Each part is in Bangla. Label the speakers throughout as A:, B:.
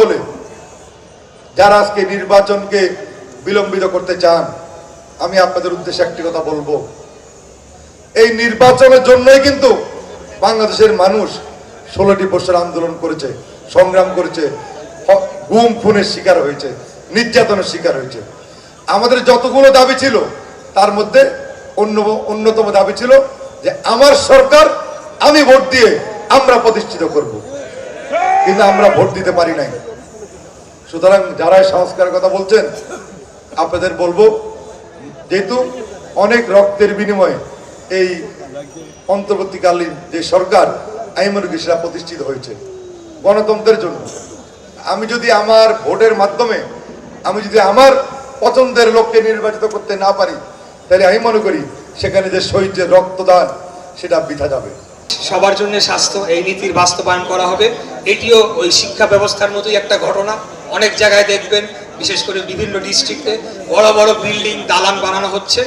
A: বলে যারা আজকে নির্বাচনকে বিলম্বিত করতে চান, আমি আপনাদের উদ্দেশ্যে একটি কথা বলব। এই নির্বাচনের জন্যই কিন্তু বাংলাদেশের মানুষ ষোলোটি বছর আন্দোলন করেছে, সংগ্রাম করেছে গুম, খুনের শিকার হয়েছে, নির্যাতনের শিকার হয়েছে। আমাদের যতগুলো দাবি ছিল, তার মধ্যে অন্য, অন্যতম দাবি ছিল যে, আমার সরকার আমি ভোট দিয়ে আমরা প্রতিষ্ঠিত করব। কিন্তু আমরা ভোট দিতে পারি নাই। সুতরাং যারা এই সংস্কারের কথা বলছেন, আপনাদের বলব, যেহেতু অনেক রক্তের বিনিময়ে এই অন্তর্বর্তীকালীন যে সরকার করি সেটা প্রতিষ্ঠিত হয়েছে গণতন্ত্রের জন্য। আমি যদি আমার ভোটের মাধ্যমে, আমি যদি আমার পছন্দের লোককে নির্বাচিত করতে না পারি, তাহলে আমি মনে করি সেখানে যে শহীদ যে রক্তদান, সেটা বৃথা যাবে।
B: সবার জন্য স্বাস্থ্য, এই নীতির বাস্তবায়ন করা হবে। এটিও ওই শিক্ষা ব্যবস্থার মতোই একটা ঘটনা। অনেক জায়গায় দেখবেন, বিশেষ করে বিভিন্ন ডিস্ট্রিক্টে বড় বড় বিল্ডিং দালান বানানো হচ্ছে।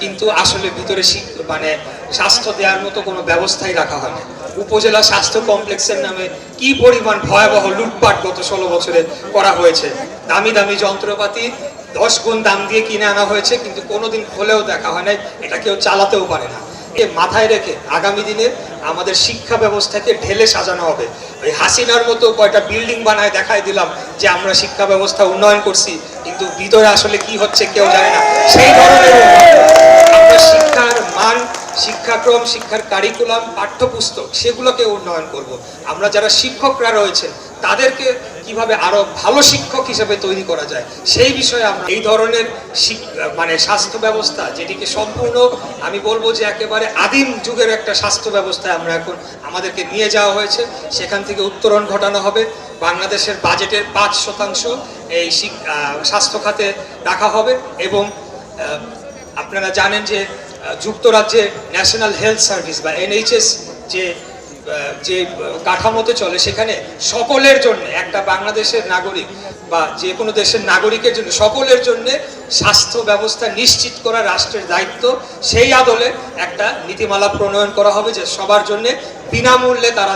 B: কিন্তু আসলে ভিতরে মানে স্বাস্থ্য দেওয়ার মতো কোনো ব্যবস্থাই রাখা হয় উপজেলা স্বাস্থ্য কমপ্লেক্সের নামে কি পরিমাণ ভয়াবহ লুটপাট গত ষোলো বছরে করা হয়েছে? দামি দামি যন্ত্রপাতি, দশ গুণ দাম দিয়ে কিনে আনা হয়েছে, কিন্তু কোনোদিন খোলেও দেখা হয় নাই। এটা কেউ চালাতেও পারে না। মাথায় রেখে আগামী দিনে আমাদের শিক্ষা ব্যবস্থাকে ঢেলে সাজানো হবে। ওই হাসিনার মতো কয়টা বিল্ডিং বানায় দেখায় দিলাম যে আমরা শিক্ষা ব্যবস্থা উন্নয়ন করছি, কিন্তু ভিতরে আসলে কি হচ্ছে কেউ জানে না। সেই ধরনের আমরা শিক্ষার মান, শিক্ষাক্রম, শিক্ষার কারিকুলাম পাঠ্যপুস্তক, সেগুলোকে উন্নয়ন করব। আমরা যারা শিক্ষকরা রয়েছেন, তাদেরকে কীভাবে আরও ভালো শিক্ষক হিসেবে তৈরি করা যায়, সেই বিষয়ে আমরা এই ধরনের মানে স্বাস্থ্য ব্যবস্থা যেটিকে সম্পূর্ণ, আমি বলব যে একেবারে আদিম যুগের একটা স্বাস্থ্য ব্যবস্থায় আমরা এখন আমাদেরকে নিয়ে যাওয়া হয়েছে। সেখান থেকে উত্তরণ ঘটানো হবে। বাংলাদেশের বাজেটের পাঁচ শতাংশ এই স্বাস্থ্য খাতে রাখা হবে এবং আপনারা জানেন যে যুক্তরাজ্যে ন্যাশনাল হেলথ সার্ভিস বা এনএইচএস যে যে কাঠামোতে চলে সেখানে সকলের জন্য, একটা বাংলাদেশের নাগরিক বা যে কোনো দেশের নাগরিকের জন্য সকলের জন্য স্বাস্থ্য ব্যবস্থা নিশ্চিত করা রাষ্ট্রের দায়িত্ব, সেই আদলে একটা নীতিমালা প্রণয়ন করা হবে যে সবার জন্য বিনামূল্যে তারা